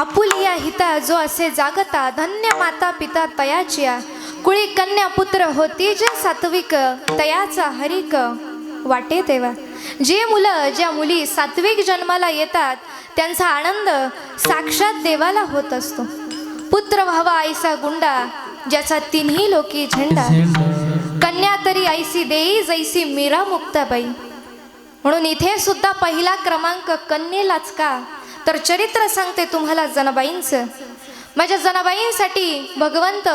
Apulia हिता जो असे जागता धन्य माता पिता तयाचिया कुळी कन्या पुत्र होती जे सात्विक तयाचा हरिक. वाटे तेव्हा जे मुलं ज्या मुली सात्विक जन्माला येतात त्यांचा आनंद साक्षात देवाला होत असतो. पुत्र व्हावा आईसा गुंडा ज्याचा तिन्ही लोकी झेंडा. कन्या तरी ऐसी देई जैसी मीरा मुक्ताबाई. म्हणून इथे सुद्धा पहिला क्रमांक कन्येलाच का? तर चरित्र सांगते तुम्हाला जनाबाईंचं. माझ्या जनाबाईंसाठी भगवंत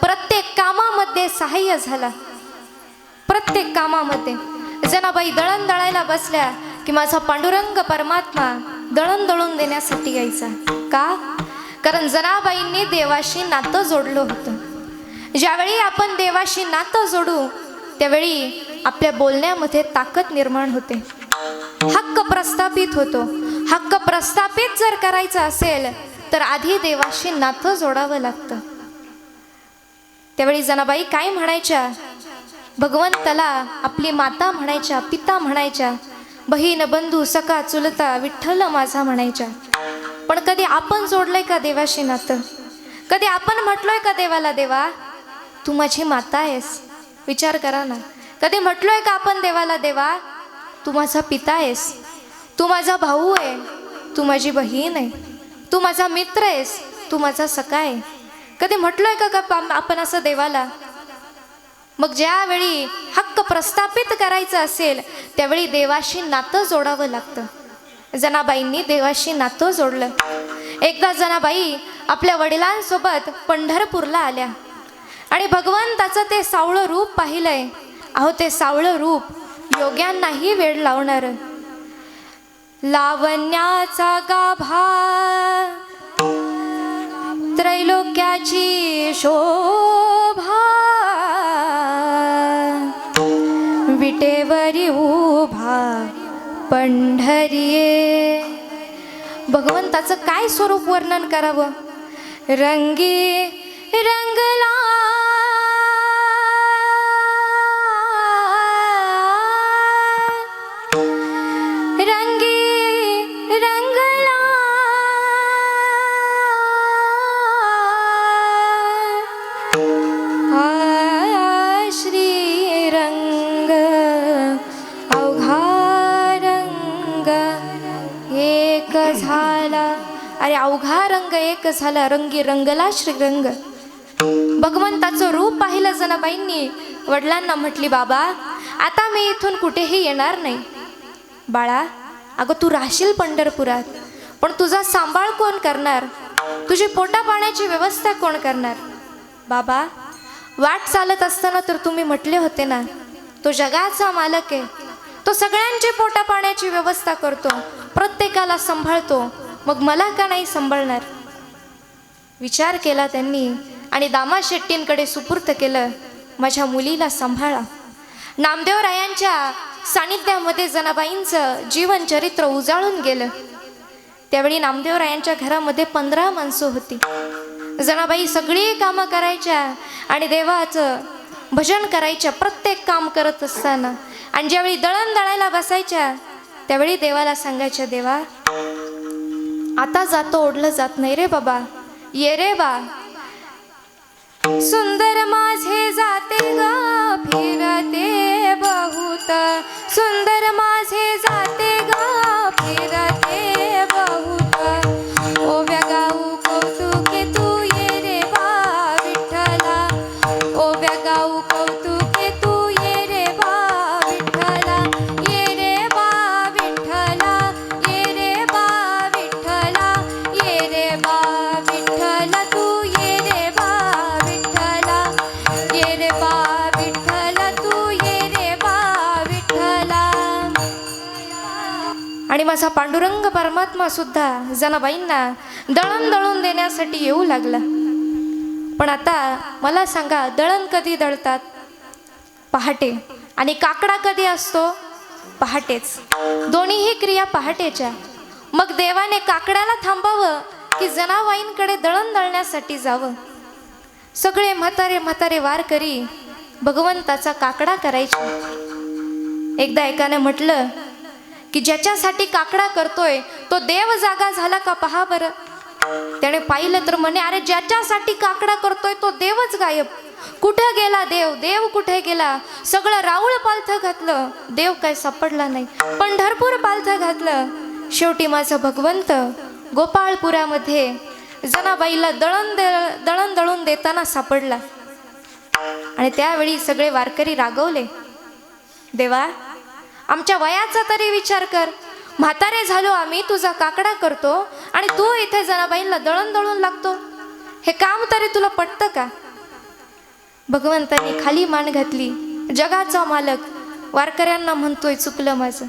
प्रत्येक कामामध्ये सहाय्य झाला. प्रत्येक कामामध्ये. जनाबाई दळण दळायला बसल्या की माझा पांडुरंग परमात्मा दळण दळून देण्यासाठी यायचा. का? कारण जनाबाईंनी देवाशी नातं जोडलं होतं. ज्यावेळी आपण देवाशी नातं जोडू त्यावेळी आपल्या बोलण्यामध्ये ताकद निर्माण होते. हक्क प्रस्थापित होतो. हक्क प्रस्थापित जर करायचा असेल तर आधी देवाशी नातं जोडावं लागतं. त्यावेळी जनाबाई काय म्हणायच्या? भगवंताला आपली माता म्हणायच्या पिता म्हणायच्या बहीण बंधू सखा चुलता विठ्ठल माझा म्हणायच्या. पण कधी आपण जोडलंय का देवाशी नातं? कधी आपण म्हटलोय का देवाला देवा तू माझी माता आहेस. विचार करा ना. कधी म्हटलोय का आपण देवाला देवा तू माझा पिता आहेस. तू माझा भाऊ आहे. तू माझी बहीण आहे. तू माझा मित्र आहेस. तू माझा सखा आहे. कधी म्हटलोय का आपण असं देवाला? मग ज्यावेळी हक्क प्रस्थापित करायचं असेल त्यावेळी देवाशी नातं जोडावं लागतं. जनाबाईंनी देवाशी नातं जोडलं. एकदा जनाबाई आपल्या वडिलांसोबत पंढरपूरला आल्या. आणि भगवंताचं ते सावळं रूप पाहिलंय. अहो ते सावळं रूप योग्यांनाही वेळ लावणारं. लावण्याचा गाभा. त्रैलोक्याची शोभा. विटेवरी उभा पंढरीये. भगवंताचं काय स्वरूप वर्णन करावं? रंगी रंगला रंग झाला. रंगी रंगला श्रीरंग. भगवंताचं रूप पाहिलं जनाबाईंनी. वडिलांना म्हटली बाबा आता मी इथून कुठेही येणार नाही. बाळा अगं तू राहशील पंढरपुरात पण तुझा सांभाळ कोण करणार? तुझी पोटा पाण्याची व्यवस्था कोण करणार? बाबा वाट चालत असताना तर तुम्ही म्हटले होते ना तो जगाचा मालक आहे. तो सगळ्यांची पोटा पाण्याची व्यवस्था करतो प्रत्येकाला सांभाळतो. मग मला का नाही सांभाळणार? विचार केला त्यांनी आणि दामा शेट्टींकडे सुपूर्त केलं. माझ्या मुलीला सांभाळा. नामदेवरायांच्या सानिध्यामध्ये जनाबाईंचं जीवनचरित्र उजाळून गेलं. त्यावेळी नामदेवरायांच्या घरामध्ये पंधरा माणसं होती. जनाबाई सगळी कामं करायच्या आणि देवाचं भजन करायच्या प्रत्येक काम करत असताना आणि ज्यावेळी दळण दळायला बसायच्या त्यावेळी देवाला सांगायच्या देवा आता जातो ओढलं जात नाही रे बाबा. येरेवा सुंदर माझे जाते ग फिरते बहुत। सुंदर माझे जाते ग फिरते आणि माझा पांडुरंग परमात्मा सुद्धा जनाबाईंना दळण दळून देण्यासाठी येऊ लागला. पण आता मला सांगा दळण कधी दळतात? पहाटे. आणि काकडा कधी असतो? पहाटेच. दोन्हीही क्रिया पहाटेच्या. मग देवाने काकड्याला थांबावं की जनाबाईंकडे दळण दळण्यासाठी जावं? सगळे म्हातारे म्हातारे वार करी भगवंताचा काकडा करायचे. एकदा एकाने म्हटलं की ज्याच्यासाठी काकडा करतोय तो देव जागा झाला का पहा बरं. त्याने पाहिलं तर म्हणे अरे ज्याच्यासाठी काकडा करतोय तो देवच गायब. कुठं गेला देव? देव कुठे गेला? सगळं राऊळ पालथं घातलं. देव काय सापडला नाही. पंढरपूर पालथं घातलं. शेवटी माझं भगवंत गोपाळपुरामध्ये जनाबाईला दळण दळ दळण दळून देताना सापडला. आणि त्यावेळी सगळे वारकरी रागवले. देवा आमच्या वयाचा तरी विचार कर. म्हातारे झालो आम्ही तुझा काकडा करतो आणि तू इथे जनाबाईंना दळण दळून लागतो. हे काम तरी तुला पटतं का? भगवंताने खाली मान घातली. जगाचा मालक वारकऱ्यांना म्हणतोय चुकलं माझं.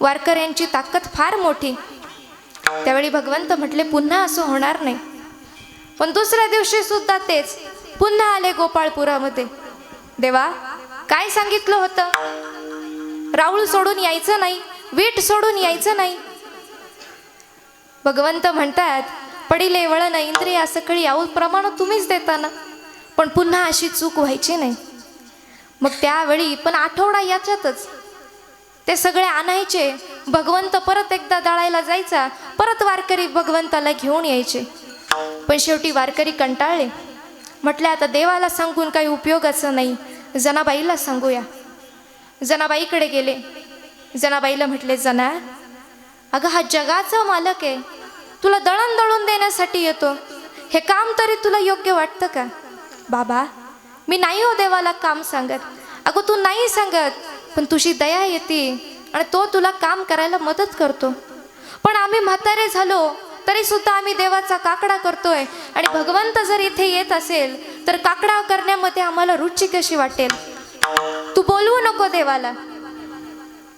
वारकऱ्यांची ताकद फार मोठी. त्यावेळी भगवंत म्हटले पुन्हा असं होणार नाही. पण दुसऱ्या दिवशी सुद्धा तेच. पुन्हा आले गोपाळपुरामध्ये. देवा काय सांगितलं होतं? राऊळ सोडून यायचं नाही वीट सोडून यायचं नाही. भगवंत म्हणतात पडिले वळण इंद्रिया सकळी आऊल प्रमाण तुम्हीच देताना. पण पुन्हा अशी चूक व्हायची नाही. मग त्यावेळी पण आठवडा याच्यातच. ते सगळे आणायचे भगवंत परत एकदा दळायला जायचा परत वारकरी भगवंताला घेऊन यायचे. पण शेवटी वारकरी कंटाळले. म्हटले आता देवाला सांगून काही उपयोगाचं नाही जनाबाईला सांगूया. जनाबाईकडे गेले. जनाबाईला म्हटले जना अगं हा जगाचा मालक आहे. तुला दळण दळून देण्यासाठी येतो. हे काम तरी तुला योग्य वाटतं का? बाबा मी नाही हो देवाला काम सांगत. अगं तू नाही सांगत पण तुझी दया येते आणि तो तुला काम करायला मदत करतो. पण आम्ही म्हातारे झालो तरी सुद्धा आम्ही देवाचा काकडा करतोय. आणि भगवंत जर इथे येत असेल तर काकडा करण्यामध्ये आम्हाला रुची कशी वाटेल? तू नको देवाला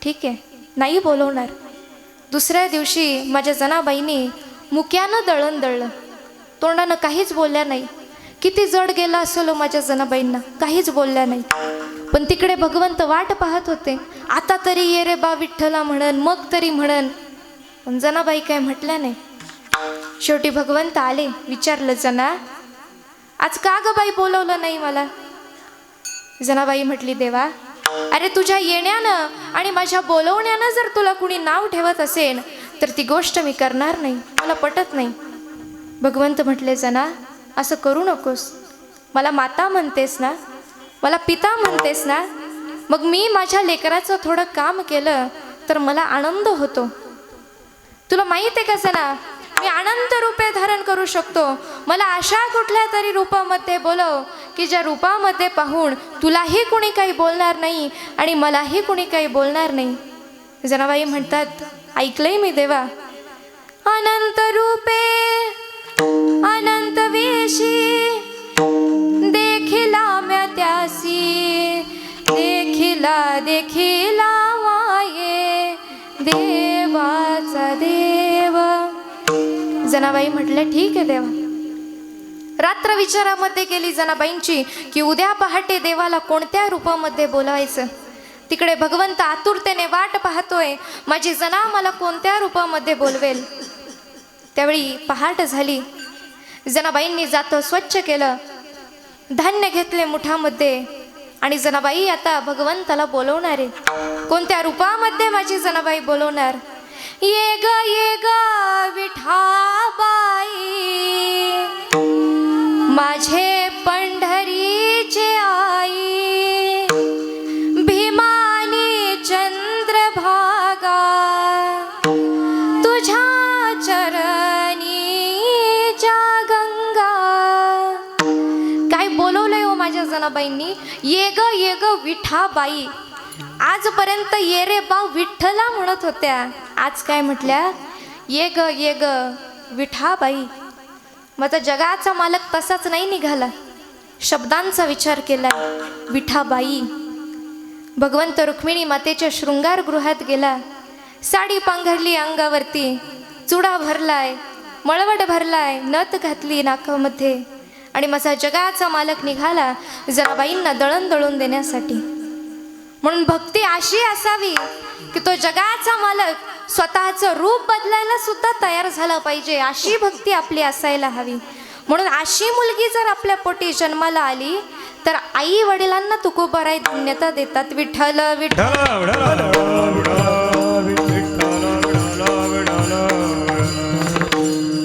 ठीक आहे नाही बोलवणार दुसऱ्या दिवशी माझ्या जनाबाईनी मुक्यानं दळण दळलं. तोंडानं काहीच बोलल्या नाही. किती जड गेला असलो माझ्या जनाबाईंना काहीच बोलल्या नाही. पण तिकडे भगवंत वाट पाहत होते. आता तरी ये रे बा विठ्ठला म्हणन मग तरी म्हणन. पण जनाबाई काय म्हटल्या नाही. शेवटी भगवंत आले विचारलं जना आज का ग बाई बोलवलं नाही मला? जनाबाई म्हटली देवा अरे तुझ्या येण्यानं आणि माझ्या बोलवण्यानं जर तुला कुणी नाव ठेवत असेल तर ती गोष्ट मी करणार नाही. मला पटत नाही. भगवंत म्हटले जना असं करू नकोस. मला माता म्हणतेस ना मला पिता म्हणतेस ना मग मी माझ्या लेकराचं थोडं काम केलं तर मला आनंद होतो. तुला माहीत आहे कसं ना मी अनंत रूपे धारण करू शकतो मला अशा कुठल्या तरी रूपामध्ये बोलव की ज्या रूपामध्ये पाहून तुलाही कुणी काही बोलणार नाही आणि मलाही कुणी काही बोलणार नाही. जनाबाई म्हणतात ऐकलंय मी देवा. अनंत रूपे अनंत वेशी देखिला म्या त्यासी देखिला देखिला माये देवाचा देव. जनाबाई म्हटलं ठीक आहे देवा. रात्र विचारामध्ये गेली जनाबाईंची की उद्या पहाटे देवाला कोणत्या रूपामध्ये बोलायचं तिकडे भगवंत आतुरतेने वाट पाहतोय माझी जना मला कोणत्या रूपामध्ये बोलवेल? त्यावेळी पहाट झाली. जनाबाईंनी जातं स्वच्छ केलं. धान्य घेतले मुठामध्ये आणि जनाबाई आता भगवंताला बोलवणार आहे. कोणत्या रूपामध्ये माझी जनाबाई बोलवणार? ये ग ये ग विठाबाई माझ्या जनाबाईंनी ये ग ये ग विठाबाई आजपर्यंत ये रे बा विठ्ठला म्हणत होत्या. आज काय म्हटल्या? ये ग ये ग विठाबाई मग जगाचा मालक तसाच नाही निघाला. शब्दांचा विचार केला विठाबाई भगवंत रुक्मिणी मातेच्या शृंगार गृहात गेला. साडी पांघरली अंगावरती चुडा भरलाय मळवट भरलाय नथ घातली नाकामध्ये. आणि माझा जगाचा मालक निघाला जराबाईंना दळण दळून देण्यासाठी. म्हणून भक्ती अशी असावी की तो जगाचा मालक स्वतःचं रूप बदलायला सुद्धा तयार झाला पाहिजे अशी भक्ती आपली असायला हवी. म्हणून अशी मुलगी जर आपल्या पोटी जन्माला आली तर आई वडिलांना तुकोबराई धन्यता देतात. विठ्ठल विठ्ठल.